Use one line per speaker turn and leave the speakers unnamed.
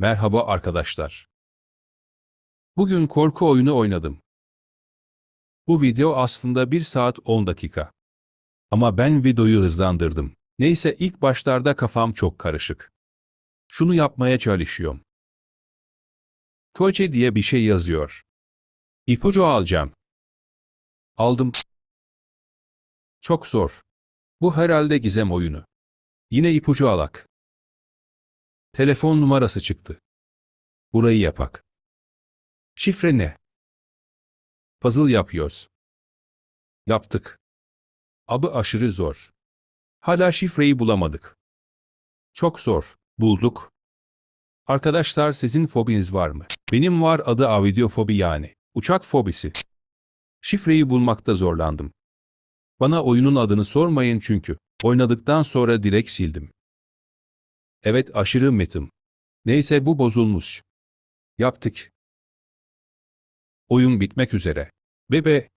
Merhaba arkadaşlar. Bugün korku oyunu oynadım. Bu video aslında 1 saat 10 dakika. Ama ben videoyu hızlandırdım. Neyse ilk başlarda kafam çok karışık. Şunu yapmaya çalışıyorum. Tuğçe diye bir şey yazıyor. İpucu alacağım. Aldım. Çok zor. Bu herhalde gizem oyunu. Yine ipucu alak. Telefon numarası çıktı. Burayı yapak. Şifre ne? Puzzle yapıyoruz. Yaptık. Abi aşırı zor. Hala şifreyi bulamadık. Çok zor. Bulduk. Arkadaşlar sizin fobiniz var mı? Benim var adı avidiofobi yani. Uçak fobisi. Şifreyi bulmakta zorlandım. Bana oyunun adını sormayın çünkü. Oynadıktan sonra direkt sildim. Evet aşırı metim. Neyse bu bozulmuş. Yaptık. Oyun bitmek üzere. Bebe,